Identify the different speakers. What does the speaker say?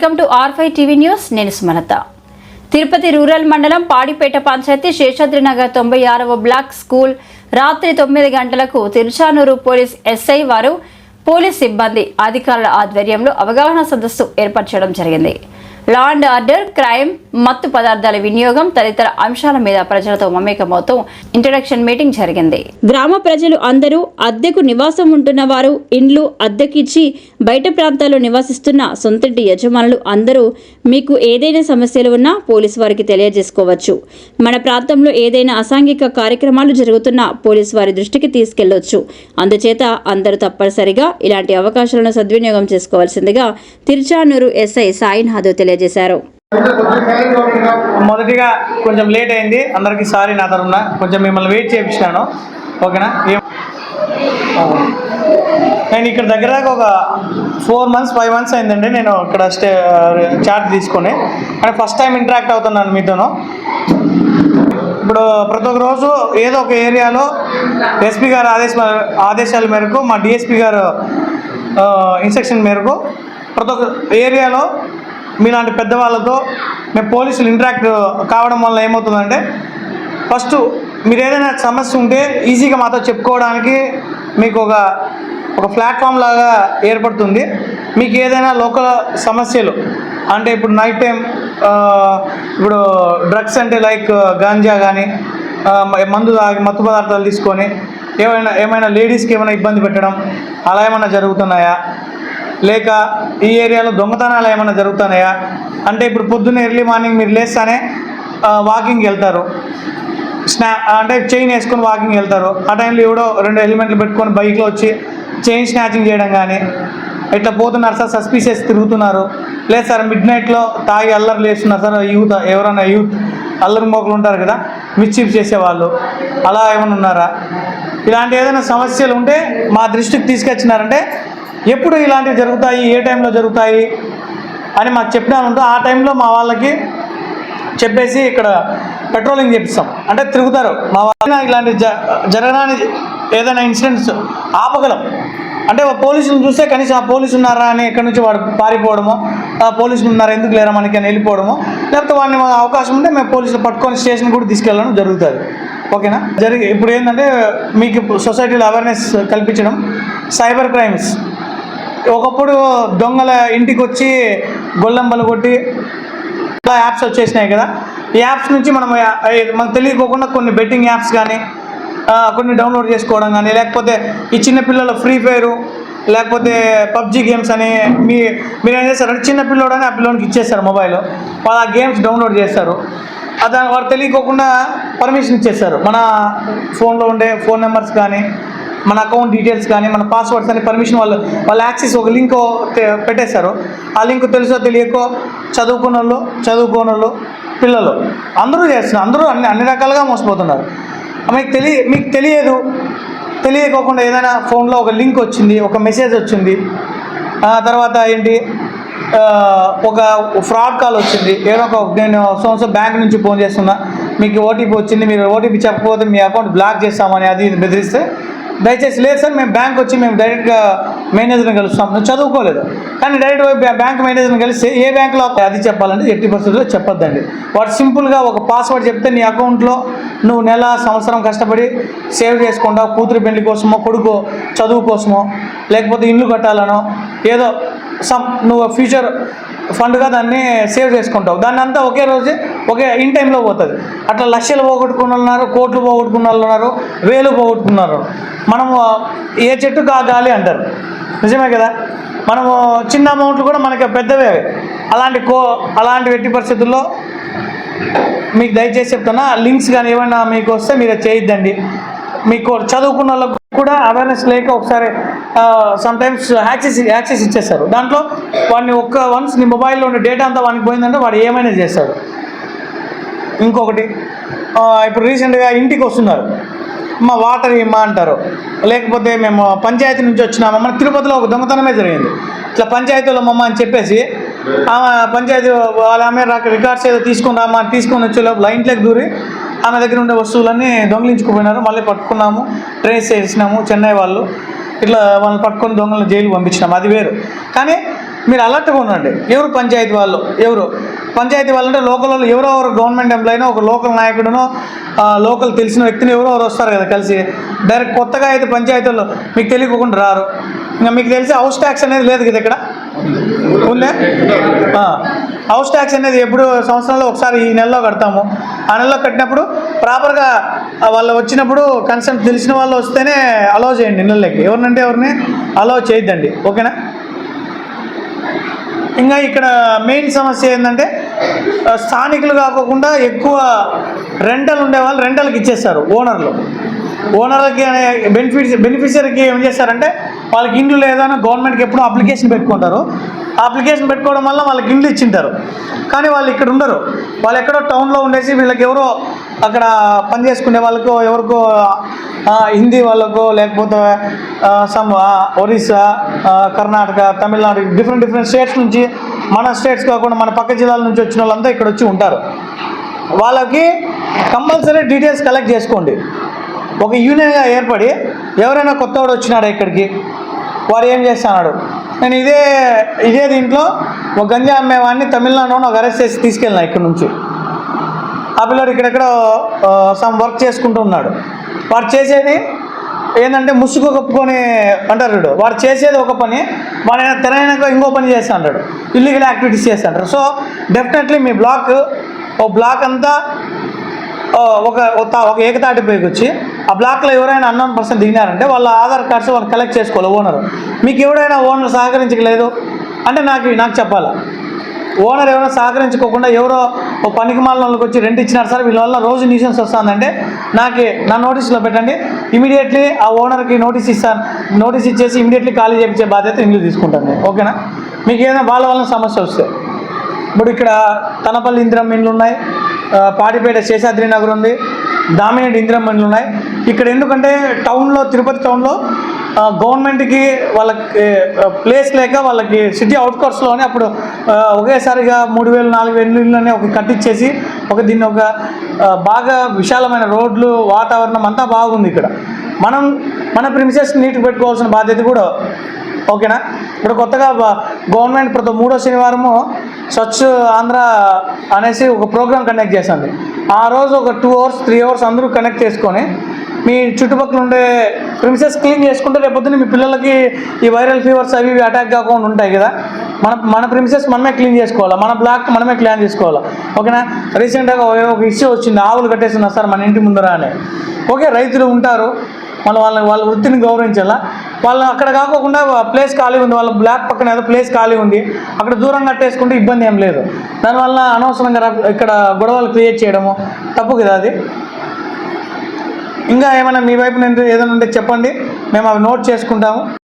Speaker 1: Welcome to R five TV news. నేను Sumalatha. Tirupati rural మండలం పాడిపేట పంచాయతీ శేషాద్రి నగర్ తొంభై ఆరవ బ్లాక్ స్కూల్ రాత్రి తొమ్మిది గంటలకు తిరుచానూరు పోలీస్ ఎస్ఐ వారు పోలీస్ సిబ్బంది అధికారుల ఆధ్వర్యంలో అవగాహన సదస్సు ఏర్పరచడం జరిగింది. లా అండ్ ఆర్డర్ క్రైమ్ మత్తు పదార్థాల వినియోగం తదితర అంశాల మీద ప్రజలతో మమేకమవుతూ ఇంట్రడక్షన్ మీటింగ్ జరిగింది. గ్రామ ప్రజలు అందరూ అద్దెకు నివాసం ఉంటున్న వారు ఇండ్లు అద్దెకిచ్చి బయట ప్రాంతాల్లో నివసిస్తున్న సొంతింటి యజమానులు అందరూ మీకు ఏదైనా సమస్యలు ఉన్నా పోలీసు వారికి తెలియజేసుకోవచ్చు. మన ప్రాంతంలో ఏదైనా అసాంఘిక కార్యక్రమాలు జరుగుతున్నా పోలీసు వారి దృష్టికి తీసుకెళ్ళొచ్చు. అందుచేత అందరూ తప్పనిసరిగా ఇలాంటి అవకాశాలను సద్వినియోగం చేసుకోవాల్సిందిగా తిరుచానూరు ఎస్ఐ సాయినాథ్ తెలియజేశారు.
Speaker 2: మొదటిగా కొంచెం లేట్ అయింది. అందరికీ సారీ నా తరఫున కొంచెం మిమ్మల్ని వెయిట్ చేయించినాను. ఓకేనా? నేను ఇక్కడ దగ్గర దాకా ఒక ఫోర్ మంత్స్ ఫైవ్ మంత్స్ అయిందండి. నేను ఇక్కడ స్టే చార్ట్ తీసుకొని. అంటే ఫస్ట్ టైం ఇంటరాక్ట్ అవుతున్నాను మీతోను. ఇప్పుడు ప్రతి ఒక్క రోజు ఏదో ఒక ఏరియాలో ఎస్పీ గారు ఆదేశ ఆదేశాల మేరకు మా డిఎస్పీ గారు ఇన్స్ట్రక్షన్ మేరకు ప్రతి ఒక్క ఏరియాలో మీలాంటి పెద్దవాళ్ళతో మేము పోలీసులు ఇంటరాక్ట్ కావడం వల్ల ఏమవుతుందంటే ఫస్ట్ మీరు ఏదైనా సమస్య ఉంటే ఈజీగా మాతో చెప్పుకోవడానికి మీకు ఒక ఒక ప్లాట్ఫామ్ లాగా ఏర్పడుతుంది. మీకు ఏదైనా లోకల్ సమస్యలు అంటే ఇప్పుడు నైట్ టైం ఇప్పుడు డ్రగ్స్ అంటే లైక్ గాంజా కానీ మందు తాగి మత్తు పదార్థాలు తీసుకొని ఏమైనా ఏమైనా లేడీస్కి ఏమైనా ఇబ్బంది పెట్టడం అలా ఏమైనా జరుగుతున్నాయా? లేక ఈ ఏరియాలో దొంగతనాలు ఏమైనా జరుగుతున్నాయా? అంటే ఇప్పుడు పొద్దున్న ఎర్లీ మార్నింగ్ మీరు లేస్తానే వాకింగ్ వెళ్తారు. స్నా అంటే చైన్ వేసుకొని వాకింగ్ వెళ్తారు. ఆ టైంలో ఎవడో రెండు హెల్మెట్లు పెట్టుకొని బైక్లో వచ్చి చైన్ స్నాచింగ్ చేయడం కానీ ఇట్లా పోతున్నారు సార్ సస్పీషియస్ తిరుగుతున్నారు. లేదు సార్ మిడ్ నైట్లో తాగి అల్లరి లేస్తున్నారు సార్ యూత్ ఎవరైనా యూత్ అల్లరి మోకలు ఉంటారు కదా మిస్చీఫ్ చేసేవాళ్ళు. అలా ఏమైనా ఉన్నారా? ఇలాంటి ఏదైనా సమస్యలు ఉంటే మా దృష్టికి తీసుకొచ్చినారంటే ఎప్పుడు ఇలాంటివి జరుగుతాయి? ఏ టైంలో జరుగుతాయి? అని మాకు చెప్పినారంటే ఆ టైంలో మా వాళ్ళకి చెప్పేసి ఇక్కడ పెట్రోలింగ్ చేపిస్తాం. అంటే తిరుగుతారు. మా వాళ్ళ ఇలాంటి జ జరగడానికి ఏదైనా ఇన్సిడెంట్స్ ఆపగలం. అంటే పోలీసులు పోలీసులను చూస్తే కనీసం ఆ పోలీసు ఉన్నారా అని ఎక్కడి నుంచి వాడు పారిపోవడమో ఆ పోలీసులు ఉన్నారా ఎందుకు లేరా మనకి అని వెళ్ళిపోవడమో లేకపోతే వాడిని అవకాశం ఉంటే మేము పోలీసులు పట్టుకొని స్టేషన్ కూడా తీసుకెళ్ళడం జరుగుతుంది. ఓకేనా? జరిగి ఇప్పుడు ఏంటంటే మీకు సొసైటీలో అవేర్నెస్ కల్పించడం సైబర్ క్రైమ్స్. ఒకప్పుడు దొంగల ఇంటికి వచ్చి గొల్లంబలు కొట్టి చాలా యాప్స్ వచ్చేసినాయి కదా. ఈ యాప్స్ నుంచి మనం మనకు తెలియకోకుండా కొన్ని బెట్టింగ్ యాప్స్ కానీ కొన్ని డౌన్లోడ్ చేసుకోవడం కానీ లేకపోతే ఈ చిన్నపిల్లల ఫ్రీ ఫైరు లేకపోతే పబ్జి గేమ్స్ అని మీ మీరు ఏం చేస్తారంటే చిన్న పిల్లోడు ఆ పిల్లోనికి ఇచ్చేస్తారు మొబైల్. వాళ్ళు ఆ గేమ్స్ డౌన్లోడ్ చేస్తారు. అది దాని వారు తెలియకోకుండా పర్మిషన్ ఇచ్చేస్తారు. మన ఫోన్లో ఉండే ఫోన్ నెంబర్స్ కానీ మన అకౌంట్ డీటెయిల్స్ కానీ మన పాస్వర్డ్స్ అని పర్మిషన్ వాళ్ళు వాళ్ళు యాక్సెస్ ఒక లింక్ పెట్టేశారు. ఆ లింక్ తెలుసో తెలియకో చదువుకున్న వాళ్ళు చదువుకోని వాళ్ళు పిల్లలు అందరూ చేస్తున్నారు. అందరూ అన్ని అన్ని రకాలుగా మోసపోతున్నారు. మీకు తెలియ మీకు తెలియదు. తెలియకోకుండా ఏదైనా ఫోన్లో ఒక లింక్ వచ్చింది ఒక మెసేజ్ వచ్చింది. ఆ తర్వాత ఏంటి? ఒక ఫ్రాడ్ కాల్ వచ్చింది. ఏదో ఒక నేను సంవత్సరం బ్యాంక్ నుంచి ఫోన్ చేస్తున్నా. మీకు ఓటీపీ వచ్చింది మీరు ఓటీపీ చెప్పకపోతే మీ అకౌంట్ బ్లాక్ చేస్తామని అది ఇది బెదిరిస్తే దయచేసి లేదు సార్ మేము బ్యాంక్ వచ్చి మేము డైరెక్ట్గా మేనేజర్ని కలుస్తాం. నువ్వు చదువుకోలేదు. కానీ డైరెక్ట్ బ్యాంక్ మేనేజర్ని కలిసి ఏ బ్యాంక్లో అది చెప్పాలంటే ఎట్టి పరిస్థితుల్లో చెప్పొద్దండి. వాడు సింపుల్గా ఒక పాస్వర్డ్ చెప్తే నీ అకౌంట్లో నువ్వు నెల సంవత్సరం కష్టపడి సేవ్ చేసుకుంటావు కూతురు పెళ్ళి కోసమో కొడుకు చదువు కోసమో లేకపోతే ఇల్లు కట్టాలనో ఏదో సమ్ నువ్వు ఫ్యూచర్ ఫండ్గా దాన్ని సేవ్ చేసుకుంటావు. దాన్ని అంతా ఒకే రోజు ఒకే ఇన్ టైంలో పోతుంది. అట్లా లక్షలు పోగొట్టుకున్న వాళ్ళు ఉన్నారు కోట్లు పోగొట్టుకున్న వాళ్ళు ఉన్నారు వేలు పోగొట్టుకున్నారు. మనము ఏ చెట్టుకు కాగాలి గాలి అంటారు. నిజమే కదా? మనము చిన్న అమౌంట్లు కూడా మనకి పెద్దవే అలాంటి కో అలాంటి ఎట్టి పరిస్థితుల్లో మీకు దయచేసి చెప్తున్నా లింక్స్ కానీ ఏమైనా మీకు వస్తే మీరు చేయొద్దండి. మీకు చదువుకున్న వాళ్ళకు కూడా అవేర్నెస్ లేక ఒకసారి సమ్టైమ్స్ యాక్సెస్ యాక్సెస్ ఇచ్చేస్తారు. దాంట్లో వాడిని ఒక్క వన్స్ నీ మొబైల్లో ఉండే డేటా అంతా వానికి పోయిందంటే వాడు ఏమైనా చేస్తాడు. ఇంకొకటి ఇప్పుడు రీసెంట్గా ఇంటికి వస్తున్నారు. మా వాటర్ ఇమ్మా అంటారు. లేకపోతే మేము పంచాయతీ నుంచి వచ్చినామా? మన తిరుపతిలో ఒక దొంగతనమే జరిగింది. ఇట్లా పంచాయతీలో మమ్మ అని చెప్పేసి ఆమె పంచాయతీ వాళ్ళ ఆమె రికార్డ్స్ ఏదో తీసుకుని రామా తీసుకొని వచ్చే లోపల ఇంట్లోకి దూరి ఆమె దగ్గర ఉండే వస్తువులన్నీ దొంగిలించుకుపోయినారు. మళ్ళీ పట్టుకున్నాము ట్రేస్ చేసినాము చెన్నై వాళ్ళు. ఇట్లా వాళ్ళని పట్టుకొని దొంగలను జైలు పంపించినాము. అది వేరు. కానీ మీరు అలర్ట్గా ఉండండి. ఎవరు పంచాయతీ వాళ్ళు? ఎవరు? పంచాయతీ వాళ్ళు అంటే లోకల్ వాళ్ళు. ఎవరో ఎవరు గవర్నమెంట్ ఎంప్లాయీనో ఒక లోకల్ నాయకుడునో లోకల్ తెలిసిన వ్యక్తిని ఎవరో ఎవరు వస్తారు కదా కలిసి. డైరెక్ట్ కొత్తగా అయితే పంచాయతీల్లో మీకు తెలియకుండా రారు. ఇంకా మీకు తెలిసి హౌస్ ట్యాక్స్ అనేది లేదు కదా ఇక్కడ? ఉందే? హౌస్ ట్యాక్స్ అనేది ఎప్పుడు సంవత్సరంలో ఒకసారి ఈ నెలలో కడతాము. ఆ నెలలో కట్టినప్పుడు ప్రాపర్గా వాళ్ళు వచ్చినప్పుడు కన్సెంట్ తెలిసిన వాళ్ళు వస్తేనే అలో చేయండి. ఇళ్ళకి. ఎవరినంటే ఎవరిని? అలో చేయొద్దండి. ఓకేనా? ఇంకా ఇక్కడ మెయిన్ సమస్య ఏంటంటే స్థానికులు కాకుండా ఎక్కువ రెంటల్ ఉండే వాళ్ళు రెంటల్కి ఇచ్చేస్తారు ఓనర్లు. ఓనర్లకి అనే బెనిఫిట్స్ బెనిఫిషియరీకి ఏం చేస్తారంటే వాళ్ళకి ఇండ్లు లేదని గవర్నమెంట్కి ఎప్పుడూ అప్లికేషన్ పెట్టుకుంటారు. ఆ అప్లికేషన్ పెట్టుకోవడం వల్ల వాళ్ళకి ఇండ్లు ఇచ్చింటారు. కానీ వాళ్ళు ఇక్కడ ఉండరు. వాళ్ళు ఎక్కడో టౌన్లో ఉండేసి వీళ్ళకి ఎవరో అక్కడ పని చేసుకునే వాళ్ళకో ఎవరికో హిందీ వాళ్ళకో లేకపోతే some Orissa Karnataka Tamil Nadu different different states నుంచి మన స్టేట్స్ కాకుండా మన పక్క జిల్లాల నుంచి వచ్చిన వాళ్ళంతా ఇక్కడ వచ్చి ఉంటారు. వాళ్ళకి కంపల్సరీ డీటెయిల్స్ కలెక్ట్ చేసుకోండి. ఒక యూనియన్గా ఏర్పడి ఎవరైనా కొత్తవాడు వచ్చినాడు ఇక్కడికి? వారు ఏం చేస్తున్నాడు? నేను ఇదే ఇదే దీంట్లో ఒక గంజా అమ్మేవాడిని తమిళనాడులో ఒక అరెస్ట్ చేసి తీసుకెళ్ళిన ఇక్కడ నుంచి. ఆ పిల్లడు ఇక్కడెక్కడ సమ్ వర్క్ చేసుకుంటూ ఉన్నాడు. వాడు చేసేది ఏంటంటే ముసుగు కప్పుకొని అంటారు వీడు. వాడు చేసేది ఒక పని వాడు తెరైనాక ఇంకో పని చేస్తా అంటాడు. ఇల్లీగల్ యాక్టివిటీస్ చేస్తా అంటారు సో డెఫినెట్లీ మీ బ్లాక్ ఓ బ్లాక్ అంతా ఒక ఒక తా- ఒక వచ్చి ఆ బ్లాక్లో ఎవరైనా అన్నోన్ పర్సన్ దిగినారంటే వాళ్ళ ఆధార్ కార్డ్స్ వాళ్ళు కలెక్ట్ చేసుకోవాలి ఓనర్. మీకు ఎవరైనా ఓనర్ సహకరించలేదు అంటే నాకు నాకు చెప్పాలా. ఓనర్ ఎవరైనా సహకరించుకోకుండా ఎవరో ఓ పనికి మాలిన వాళ్ళకి వచ్చి రెంట్ ఇచ్చినారు సార్. వీళ్ళ వల్ల రోజు న్యూసెన్స్ వస్తుందంటే నాకు నా నోటీసులో పెట్టండి. ఇమీడియట్లీ ఆ ఓనర్కి నోటీస్ ఇస్తాను. నోటీస్ ఇచ్చేసి ఇమీడియట్లీ ఖాళీ చేయించే బాధ్యత ఇల్లు తీసుకుంటాను ఓకేనా? మీకు ఏదైనా వాళ్ళ వల్ల సమస్య వస్తే. ఇప్పుడు ఇక్కడ తనపల్లి ఇంద్రం ఇండ్లు ఉన్నాయి. పాడిపేట శేషాద్రి నగర్ ఉంది. డామినేట్ ఇందిరా ఇండ్లు ఉన్నాయి. ఇక్కడ ఎందుకంటే టౌన్లో తిరుపతి టౌన్లో గవర్నమెంట్కి వాళ్ళకి ప్లేస్ లేక వాళ్ళకి సిటీ అవుట్కట్స్లోనే అప్పుడు ఒకేసారిగా మూడు వేలు నాలుగు వేలు ఇళ్ళనే ఒక కట్టించేసి ఒక దీన్ని ఒక బాగా విశాలమైన రోడ్లు వాతావరణం అంతా బాగుంది ఇక్కడ. మనం మన ప్రిమిసెస్ నీట్గా పెట్టుకోవాల్సిన బాధ్యత కూడా ఓకేనా? ఇప్పుడు కొత్తగా గవర్నమెంట్ ప్రతి మూడో శనివారము స్వచ్ఛ ఆంధ్ర అనేసి ఒక ప్రోగ్రామ్ కండక్ట్ చేస్తుంది ఆ రోజు ఒక టూ అవర్స్ త్రీ అవర్స్ అందరూ కనెక్ట్ చేసుకొని మీ చుట్టుపక్కల ఉండే ప్రిమిసెస్ క్లీన్ చేసుకుంటే రేపొద్దున మీ పిల్లలకి ఈ వైరల్ ఫీవర్స్ అవి ఇవి అటాక్ కాకుండా ఉంటాయి కదా. మన మన ప్రిమిసెస్ మనమే క్లీన్ చేసుకోవాలా? మన బ్లాక్ మనమే క్లీన్ చేసుకోవాలా? ఓకేనా? రీసెంట్గా ఒక ఇష్యూ వచ్చింది. ఆవులు కట్టేస్తున్నారు సార్ మన ఇంటి ముందర అని. ఓకే రైతులు ఉంటారు. మళ్ళీ వాళ్ళ వాళ్ళ వృత్తిని గౌరవించాలా? వాళ్ళు అక్కడ కాకోకుండా ప్లేస్ ఖాళీ ఉంది. వాళ్ళ బ్లాక్ పక్కన ఏదో ప్లేస్ ఖాళీ ఉంది. అక్కడ దూరం కట్టేసుకుంటే ఇబ్బంది ఏం లేదు. దానివల్ల అనవసరంగా ఇక్కడ గొడవలు క్రియేట్ చేయడము తప్పు కదా అది. ఇంకా ఏమైనా మీ వైపు నుండి ఏదైనా ఉంటే చెప్పండి. మేము అవి నోట్ చేసుకుంటాము.